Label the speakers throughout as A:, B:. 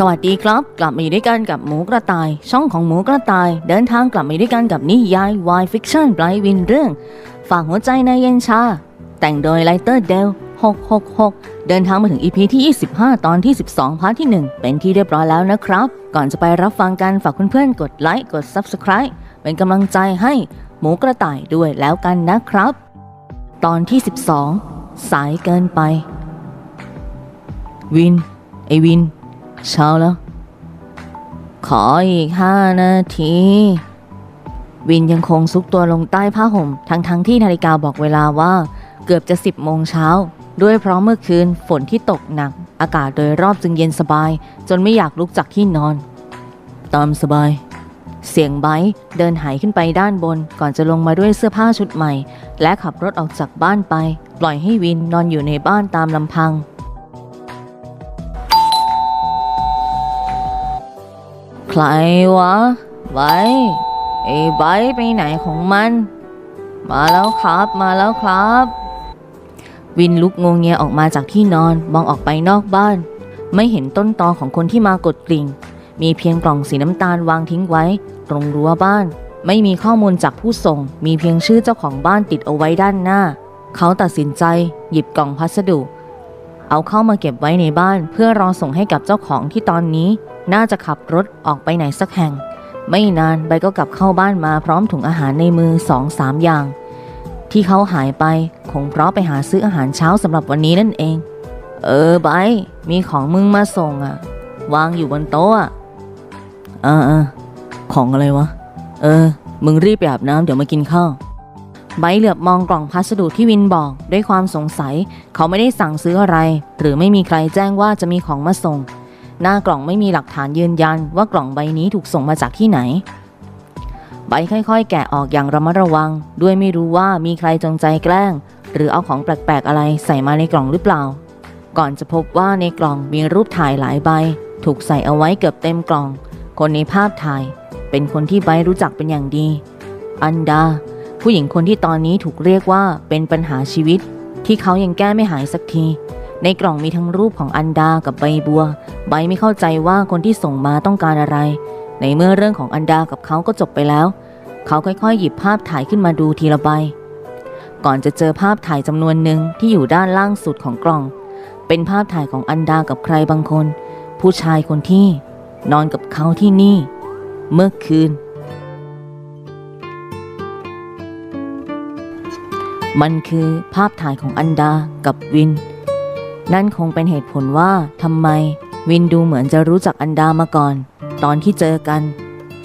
A: สวัสดีครับ กลับมาอยู่ด้วยกันกับหมูกระต่าย ช่องของหมูกระต่าย เดินทางกลับมาอยู่ด้วยกันกับนิยายวายฟิกชั่นไบรวินเรื่อง ฝากหัวใจในเย็นชา แต่งโดยไลเตอร์เดล666 เดินทางมาถึง EP ที่ 25 ตอนที่ 12 พาร์ทที่ 1 เป็นที่เรียบร้อยแล้วนะครับ ก่อนจะไปรับฟังกันฝากเพื่อนๆกดไลค์กด Subscribe เป็นกำลังใจให้หมูกระต่ายด้วยแล้วกันนะครับ ตอนที่ 12 สายเกินไป วินไอวิน เช้าแล้ว ขออีกห้านาที วินยังคงซุกตัวลงใต้ผ้าห่ม ทั้งทั้งๆที่นาฬิกาบอกเวลาว่า เกือบจะสิบโมงเช้า ด้วยเพราะเมื่อคืนฝนที่ตกหนัก อากาศโดยรอบจึงเย็นสบาย จนไม่อยากลุกจากที่นอน ตามสบาย เสียงไบเดินหายขึ้นไปด้านบน ก่อนจะลงมาด้วยเสื้อผ้าชุดใหม่ และขับรถออกจากบ้านไป ปล่อยให้วินนอนอยู่ในบ้านตามลำพัง วะไบไอ้ไบไปไหนของมัน มาแล้วครับมาแล้วครับ วินลุกงงเงียออกมาจากที่นอนมองออกไปนอกบ้าน ไม่เห็นต้นตอของคนที่มากดกริ่ง มีเพียงกล่องสีน้ำตาลวางทิ้งไว้ ตรงรั้วบ้าน ไม่มีข้อมูลจากผู้ส่ง มีเพียงชื่อเจ้าของบ้านติดเอาไว้ด้านหน้า เขาตัดสินใจ หยิบกล่องพัสดุ เอาเข้ามาเก็บไว้ในบ้าน เพื่อรอส่งให้กับเจ้าของที่ตอนนี้ น่าจะขับรถออกไปไหนสักแห่ง ไม่นานใบก็กลับเข้าบ้านมาพร้อมถุงอาหารในมือสองสามอย่าง ที่เขาหายไปคงเพราะไปหาซื้ออาหารเช้าสำหรับวันนี้นั่นเอง เออใบมีของมึงมาส่งอะวางอยู่บนโต๊ะอะเออเออของอะไรวะ เออ มึงรีบไปอาบน้ำเดี๋ยวมากินข้าวใบเหลือบมองกล่องพัสดุที่วินบอกด้วยความสงสัย เขาไม่ได้สั่งซื้ออะไร หรือไม่มีใครแจ้งว่าจะมีของมาส่ง หน้ากล่องไม่มีหลักฐานยืนยันว่ากล่องใบนี้ถูกส่งมาจากที่ไหน ใบค่อยๆ แกะออกอย่างระมัดระวัง ด้วยไม่รู้ว่ามีใครจงใจแกล้ง หรือเอาของแปลกๆอะไรใส่มาในกล่องหรือเปล่า ก่อนจะพบว่าในกล่องมีรูปถ่ายหลายใบ ถูกใส่เอาไว้เกือบเต็มกล่อง คนในภาพถ่าย เป็นคนที่ใบรู้จักเป็นอย่างดี อันดา ผู้หญิงคนที่ตอนนี้ถูกเรียกว่าเป็นปัญหาชีวิต ที่เขายังแก้ไม่หายสักที ในกล่องมีทั้งรูปของอันดากับใบบัว ใบไม่เข้าใจว่าคนที่ส่งมาต้องการอะไร ในเมื่อเรื่องของอันดากับเขาก็จบไปแล้ว เขาค่อยๆ หยิบภาพถ่ายขึ้นมาดูทีละใบ ก่อนจะเจอภาพถ่ายจำนวนหนึ่งที่อยู่ด้านล่างสุดของกล่อง เป็นภาพถ่ายของอันดากับใครบางคน ผู้ชายคนที่ นอนกับเขาที่นี่ เมื่อคืน มันคือภาพถ่ายของอันดากับวิน นั่นคงเป็นเหตุผลว่าทำไมวินดูเหมือนจะรู้จักอันดามาก่อน ตอนที่เจอกัน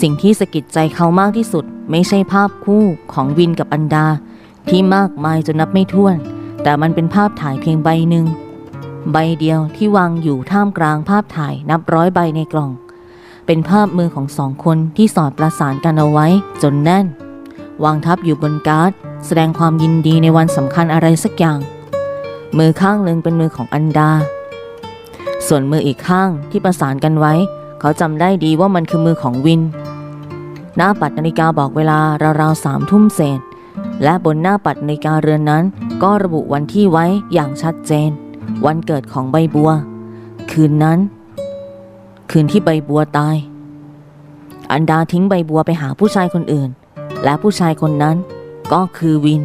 A: สิ่งที่สะกิดใจเขามากที่สุด ไม่ใช่ภาพคู่ของวินกับอันดา ที่มากมายจนนับไม่ถ้วน แต่มันเป็นภาพถ่ายเพียงใบหนึ่งใบเดียวที่วางอยู่ท่ามกลางภาพถ่ายนับร้อยใบในกล่อง เป็นภาพมือของสองคนที่สอดประสานกันเอาไว้จนแน่น วางทับอยู่บนการ์ด แสดงความยินดีในวันสำคัญอะไรสักอย่าง มือข้างหนึ่งเป็นมือของอันดา ส่วนมืออีกข้างที่ประสานกันไว้ เขาจำได้ดีว่ามันคือมือของวิน หน้าปัดนาฬิกาบอกเวลาราวๆสามทุ่มเศษ และบนหน้าปัดนาฬิกาเรือนนั้น ก็ระบุวันที่ไว้อย่างชัดเจน วันเกิดของใบบัว คืนนั้น คืนที่ใบบัวตาย อันดาทิ้งใบบัวไปหาผู้ชายคนอื่น และผู้ชายคนนั้นก็คือวิน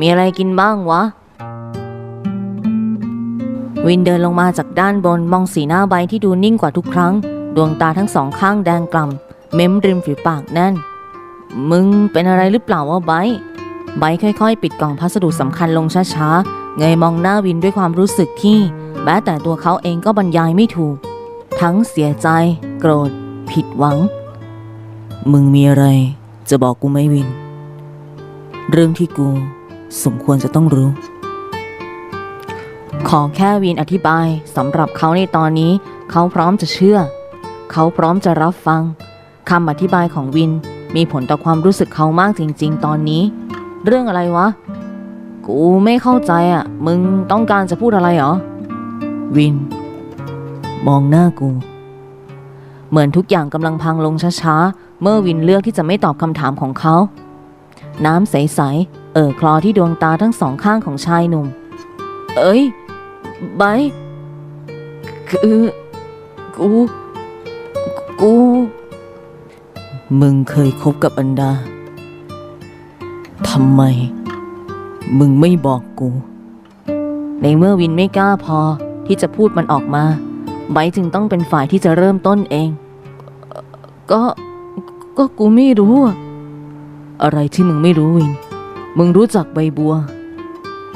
A: มีอะไรกินบ้างวะ วินเดินลงมาจากด้านบนมองสีหน้าใบที่ดูนิ่งกว่าทุกครั้ง ดวงตาทั้งสองข้างแดงกล่ำเม้มริมฝีปากแน่น มึงเป็นอะไรหรือเปล่าวะไบร์ทไบค่อยๆ ปิดกล่องพัสดุสำคัญลงช้าๆ เงยมองหน้าวินด้วยความรู้สึกที่แม้แต่ตัวเขาเองก็บรรยายไม่ถูก ทั้งเสียใจ โกรธ ผิดหวัง มึงมีอะไร จะบอกกูไหมวิน เรื่องที่กู สมควรจะต้องรู้ ขอแค่วินอธิบายสำหรับเขาในตอนนี้ เขาพร้อมจะเชื่อ เขาพร้อมจะรับฟังคำอธิบายของวินมีผลต่อความรู้สึกเขามากจริง ๆ ตอนนี้ เรื่องอะไรวะ กูไม่เข้าใจอะ มึงต้องการจะพูดอะไรเหรอ วิน มองหน้ากู เหมือนทุกอย่างกำลังพังลงช้าๆ เมื่อวินเลือกที่จะไม่ตอบคำถามของเขา น้ำใสๆ อ่อคลอที่ดวงตาทั้งสองข้างของชายหนุ่ม เอ้ยไบคือกู กู มึงเคยคบกับอันดาทำไม มึงไม่บอกกู ในเมื่อวินไม่กล้าพอที่จะพูดมันออกมาไบจึงต้องเป็นฝ่ายที่จะเริ่มต้นเอง ก็ ก็กูไม่รู้ อะอะไรที่มึงไม่รู้วิน มึงรู้จักใบบัว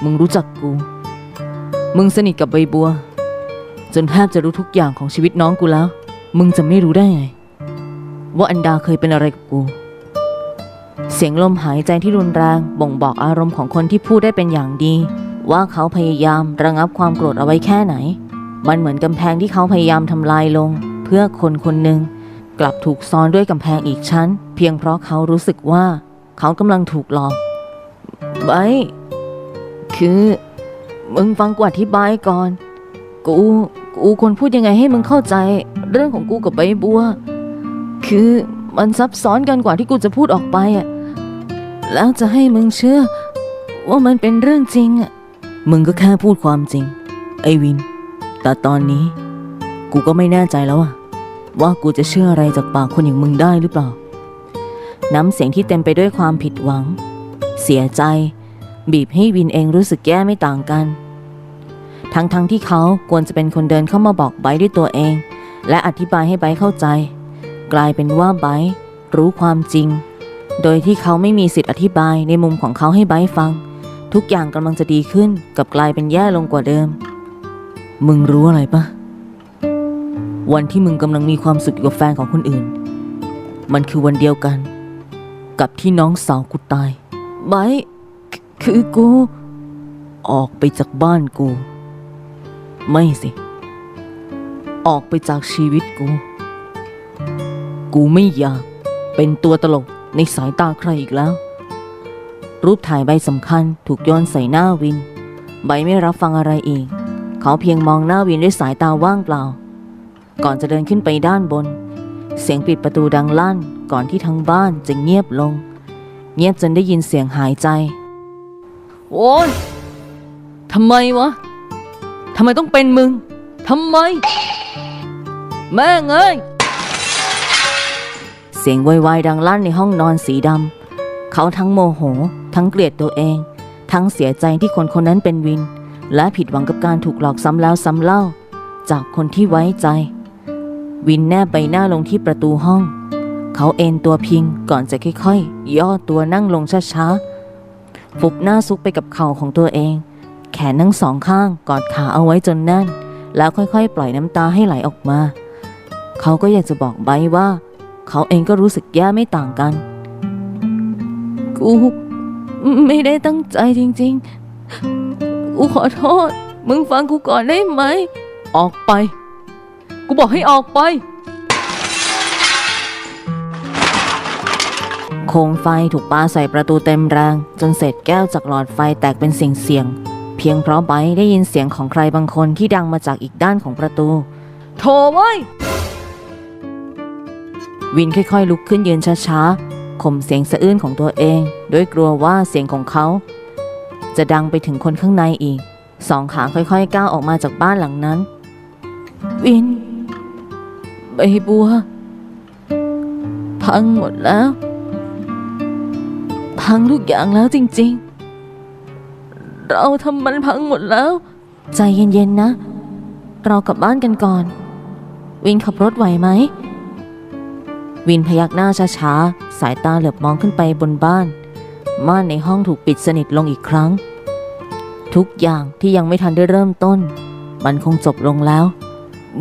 A: มึงรู้จักกู มึงสนิทกับใบบัว จนแทบจะรู้ทุกอย่างของชีวิตน้องกูแล้ว มึงจะไม่รู้ได้ไง ว่าอันดาเคยเป็นอะไรกับกู เสียงลมหายใจที่รุนแรงบ่งบอกอารมณ์ของคนที่พูดได้เป็นอย่างดี ว่าเขาพยายามระงับความโกรธเอาไว้แค่ไหน มันเหมือนกำแพงที่เขาพยายามทำลายลง เพื่อคนคนหนึ่งกลับถูกซ้อนด้วยกำแพงอีกชั้น เพียงเพราะเขารู้สึกว่า เขากำลังถูกหลอก ไบร์ทคือ มึงฟังกูอธิบายก่อน กู กูควรพูดยังไงให้มึงเข้าใจ เรื่องของกูกับใบบัว คือมันซับซ้อนกันกว่าที่กูจะพูดออกไปอะแล้วจะให้มึงเชื่อ ว่ามันเป็นเรื่องจริงอะมึงก็แค่พูดความจริง ไอวิน แต่ตอนนี้ กูก็ไม่แน่ใจแล้วอะว่ากูจะเชื่ออะไรจากปากคนอย่างมึงได้หรือเปล่า น้ำเสียงที่เต็มไปด้วยความผิดหวัง เสียใจ บีบให้วินเองรู้สึกแย่ไม่ต่างกัน ทั้งๆทที่เขาควรจะเป็นคนเดินเข้ามาบอกไบด้วยตัวเอง และอธิบายให้ไบเข้าใจ กลายเป็นว่าไบรู้ความจริง โดยที่เขาไม่มีสิทธิ์อธิบายในมุมของเขาให้ไบฟัง ทุกอย่างกำลังจะดีขึ้นกับกลายเป็นแย่ลงกว่าเดิม มึงรู้อะไรปะวันที่มึงกำลังมีความสุขอยู่กับแฟนของคนอื่น มันคือวันเดียวกัน กับที่น้องสาวกูตาย ไบคคือกู ออกไปจากบ้านกู ไม่สิ ออกไปจากชีวิตกู กูไม่อยากเป็นตัวตลกในสายตาใครอีกแล้ว รูปถ่ายใบสำคัญถูกโยนใส่หน้าวิน ใบไม่รับฟังอะไรอีก เขาเพียงมองหน้าวินด้วยสายตาว่างเปล่า ก่อนจะเดินขึ้นไปด้านบน เสียงปิดประตูดังลั่นก่อนที่ทั้งบ้านจะเงียบลง เงียบจนได้ยินเสียงหายใจ โอ้ยทำไมวะ ทำไมต้องเป็นมึง ทำไม แม่งเอ้ย เสียงวายวายดังลั่นในห้องนอนสีดำ เขาทั้งโมโห ทั้งเกลียดตัวเอง ทั้งเสียใจที่คนคนนั้นเป็นวิน และผิดหวังกับการถูกหลอกซ้ำแล้วซ้ำเล่า จากคนที่ไว้ใจ วินแนบใบหน้าลงที่ประตูห้อง เขาเอนตัวพิงก่อนจะค่อยๆ ย่อตัวนั่งลงช้าๆ ฟุบหน้าซุกไปกับเข่าของตัวเอง แขนทั้งสองข้างกอดขาเอาไว้จนแน่น แล้วค่อยๆ ปล่อยน้ำตาให้ไหลออกมา เขาก็อยากจะบอกไบว่า เขาเองก็รู้สึกแย่ไม่ต่างกัน กูไม่ได้ตั้งใจจริงๆ กูขอโทษ มึงฟังกูก่อนได้ไหม ออกไป กูบอกให้ออกไป โคมไฟถูกปาใส่ประตูเต็มแรง จนเศษแก้วจากหลอดไฟแตกเป็นเสียงเสียงๆเพียงเพราะไบได้ยินเสียงของใครบางคนที่ดังมาจากอีกด้านของประตู โถเว้ย วินค่อยๆ ลุกขึ้นยืนช้าๆข่มเสียงสะอื้นของตัวเอง ด้วยกลัวว่าเสียงของเขา จะดังไปถึงคนข้างในอีก สองขาค่อยๆ ก้าวออกมาจากบ้านหลังนั้น วิน ใบบัว พังหมดแล้ว พังทุกอย่างแล้วจริงๆ เราทำมันพังหมดแล้ว ใจเย็นๆนะ เรากลับบ้านกันก่อน วินขับรถไหวไหม วินพยักหน้าช้าๆ สายตาเหลือบมองขึ้นไปบนบ้าน ม่านในห้องถูกปิดสนิทลงอีกครั้ง ทุกอย่างที่ยังไม่ทันได้เริ่มต้น มันคงจบลงแล้ว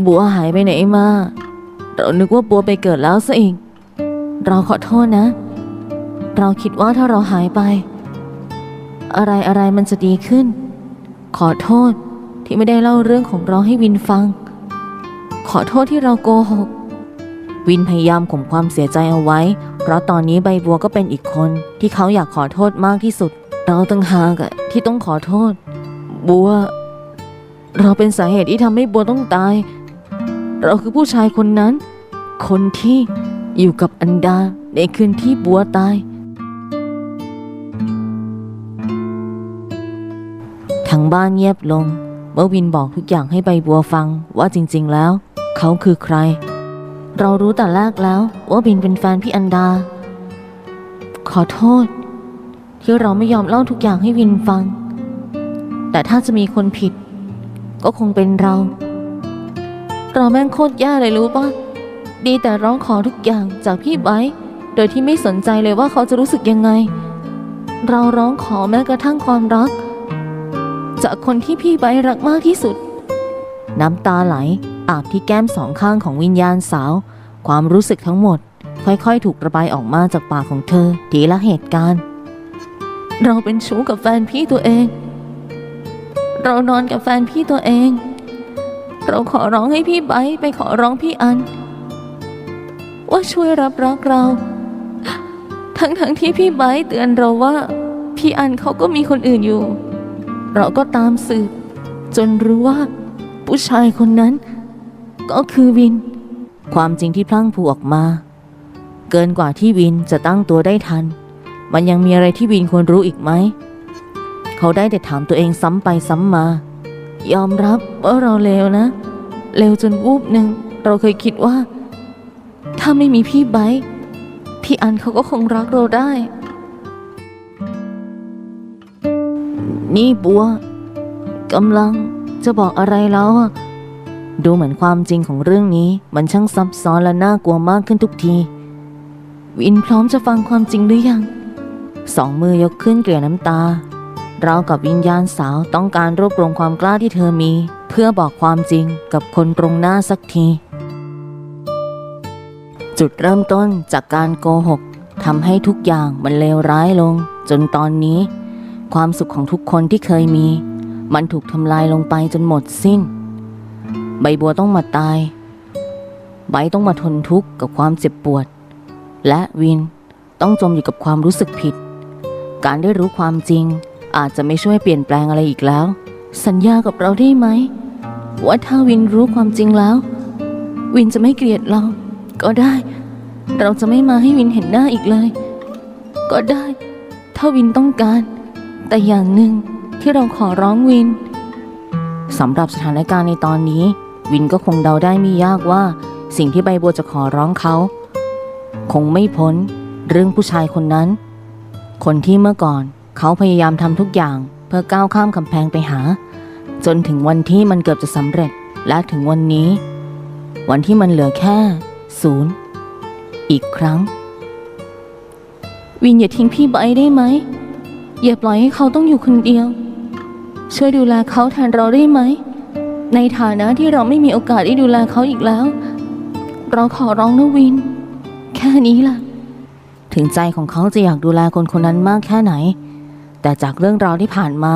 A: บัวหายไปไหนมา เรานึกว่าบัวไปเกิดแล้วซะเอีกเราขอโทษนะ เราคิดว่าถ้าเราหายไป อะไรอะไรมันจะดีขึ้น ขอโทษที่ไม่ได้เล่าเรื่องของเราให้วินฟัง ขอโทษที่เราโกหก วินพยายามข่มความเสียใจเอาไว้ เพราะตอนนี้ใบบัวก็เป็นอีกคนที่เขาอยากขอโทษมากที่สุด เราตั้งหากที่ต้องขอโทษ บัว เราเป็นสาเหตุที่ทำให้บัวต้องตาย เราคือผู้ชายคนนั้น คนที่อยู่กับอันดาในคืนที่บัวตาย ทั้งบ้านเงียบลง เมื่อวินบอกทุกอย่างให้ใบบัวฟังว่าจริงๆแล้ว เขาคือใคร เรารู้แต่แรกแล้วว่าวินเป็นแฟนพี่อันดา ขอโทษ ที่เราไม่ยอมเล่าทุกอย่างให้วินฟัง แต่ถ้าจะมีคนผิด ก็คงเป็นเรา เราแม่งโคตรแย่เลยรู้ปะดีแต่ร้องขอทุกอย่างจากพี่ไบโดยที่ไม่สนใจเลยว่าเขาจะรู้สึกยังไง เราร้องขอแม้กระทั่งความรัก จากคนที่พี่ไบรักมากที่สุด น้ำตาไหลอาบที่แก้มสองข้างของวิญญาณสาว ความรู้สึกทั้งหมด ค่อยๆ ถูกระบายออกมาจากปากของเธอทีละเหตุการณ์ เราเป็นชู้กับแฟนพี่ตัวเอง เรานอนกับแฟนพี่ตัวเอง เราขอร้องให้พี่ไบไปขอร้องพี่อัน ว่าช่วยรับรักเรา ทั้งๆที่พี่ไบเตือนเราว่า พี่อันเขาก็มีคนอื่นอยู่ เราก็ตามสืบ จนรู้ว่า ผู้ชายคนนั้น ก็คือวิน ความจริงที่พลั่งพลูออกมา เกินกว่าที่วินจะตั้งตัวได้ทัน มันยังมีอะไรที่วินควรรู้อีกไหม เขาได้แต่ถามตัวเองซ้ำไปซ้ำมา ยอมรับว่าเราเลวนะ เลวจนวูบหนึ่งเราเคยคิดว่า ถ้าไม่มีพี่ไบร์พี่อันเขาก็คงรักเราได้ นี่บัวกำลังจะบอกอะไรแล้วอะดูเหมือนความจริงของเรื่องนี้ มันช่างซับซ้อนและน่ากลัวมากขึ้นทุกที วินพร้อมจะฟังความจริงหรือยัง สองมือยกขึ้นเกลี่ยน้ำตา เรากับวิญญาณสาวต้องการรวบรวมความกล้าที่เธอมี เพื่อบอกความจริงกับคนตรงหน้าสักที จุดเริ่มต้นจากการโกหกทำให้ทุกอย่างมันเลวร้ายลง จนตอนนี้ ความสุขของทุกคนที่เคยมี มันถูกทำลายลงไปจนหมดสิ้น ใบบัวต้องมาตาย ใบต้องมาทนทุกข์กับความเจ็บปวด และวินต้องจมอยู่กับความรู้สึกผิด การได้รู้ความจริงอาจจะไม่ช่วยเปลี่ยนแปลงอะไรอีกแล้ว สัญญากับเราได้ไหม ว่าถ้าวินรู้ความจริงแล้ว วินจะไม่เกลียดเรา ก็ได้ เราจะไม่มาให้วินเห็นหน้าอีกเลย ก็ได้ ถ้าวินต้องการ แต่อย่างหนึ่งที่เราขอร้องวินสำหรับสถานการณ์ในตอนนี้ วินก็คงเดาได้ไม่ยากว่าสิ่งที่ใบบัวจะขอร้องเขา คงไม่พ้นเรื่องผู้ชายคนนั้น คนที่เมื่อก่อนเขาพยายามทำทุกอย่างเพื่อก้าวข้ามกำแพงไปหา จนถึงวันที่มันเกือบจะสำเร็จและถึงวันนี้ วันที่มันเหลือแค่ศูนย์อีกครั้ง วินอย่าทิ้งพี่ไบได้ไหม อย่าปล่อยให้เขาต้องอยู่คนเดียว ช่วยดูแลเขาแทนเราได้ไหม ในฐานะที่เราไม่มีโอกาสได้ดูแลเขาอีกแล้ว เราขอร้องนะวิน แค่นี้ล่ะ ถึงใจของเขาจะอยากดูแลคนคนนั้นมากแค่ไหน แต่จากเรื่องราวที่ผ่านมา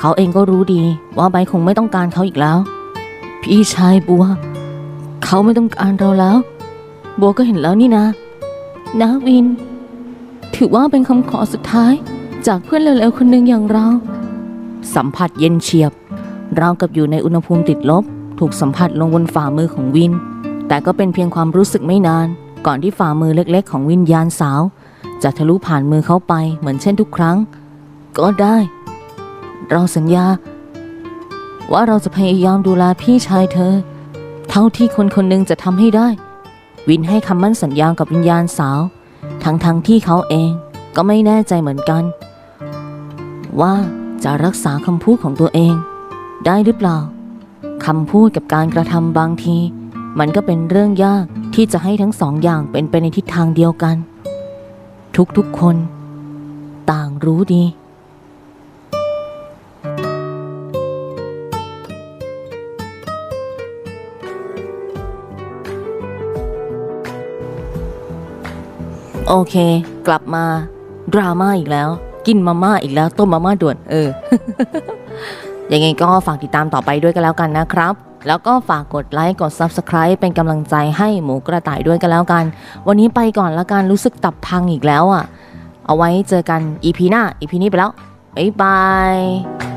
A: เขาเองก็รู้ดีว่าไบคงไม่ต้องการเขาอีกแล้ว พี่ชายบัว เขาไม่ต้องการเราแล้ว บัวก็เห็นแล้วนี่นะนะวิน ถือว่าเป็นคำขอสุดท้าย จากเพื่อนเร็วๆคนหนึ่งอย่างเรา สัมผัสเย็นเฉียบราวกับอยู่ในอุณหภูมิติดลบ ถูกสัมผัสลงบนฝ่ามือของวิน แต่ก็เป็นเพียงความรู้สึกไม่นาน ก่อนที่ฝ่ามือเล็กๆ ของวิญญาณสาว จะทะลุผ่านมือเขาไปเหมือนเช่นทุกครั้ง ก็ได้ เราสัญญา ว่าเราจะพยายามดูแลพี่ชายเธอ เท่าที่คนคนหนึ่งจะทำให้ได้ วินให้คำมั่นสัญญากับวิญญาณสาว ทั้งๆทที่เขาเองก็ไม่แน่ใจเหมือนกัน ว่าจะรักษาคำพูดของตัวเอง ได้หรือเปล่าคำพูดกับการกระทำบางที มันก็เป็นเรื่องยากที่จะให้ทั้งสองอย่างเป็นไปในทิศทางเดียวกัน ทุกๆคน ต่างรู้ดี โอเค กลับมา ดราม่าอีกแล้ว กินมาม่าอีกแล้วต้มมาม่าด่วน เออ ยังไงก็ฝากติดตามต่อไปด้วยกันแล้วกันนะครับ แล้วก็ฝากกดไลค์กด Subscribe เป็นกำลังใจให้หมูกระต่ายด้วยกันแล้วกัน วันนี้ไปก่อนละกันรู้สึกตับพังอีกแล้วอะ เอาไว้เจอกัน EP หน้า EP นี้ไปแล้วบ๊ายบาย